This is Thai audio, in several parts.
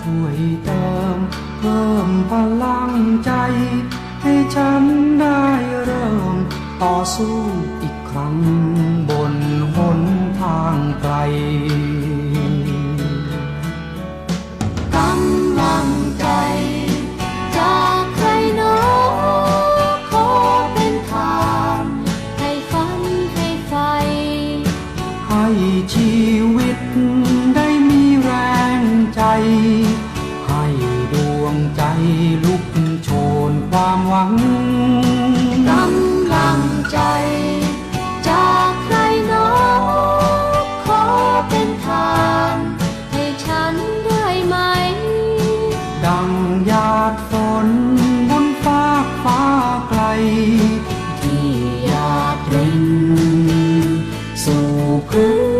ช่วยเติมเพิ่มพลังใจ ให้ฉันได้เริ่มต่อสู้อีกครั้งบนหนทางไกลกำลังใจจากใครหนอขอเป็นทางให้ฝันให้ไฟให้ชีวิตได้ ใจให้ดวงใจลุกโชนความหวังกำลังใจ จากใครหนอขอเป็นทางให้ฉันได้ไหม ดังหยาดฝนบนฟ้ากฟ้าไกล ที่หยาดรินสู่พื้น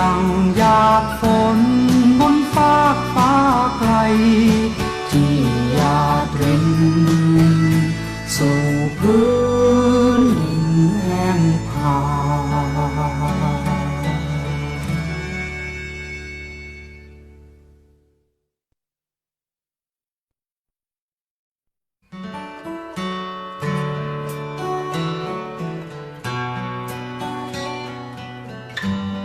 สั่งอยากฝนบนฟากฟ้าไกล ที่ยาตรินสู่พื้นดินแห่งผา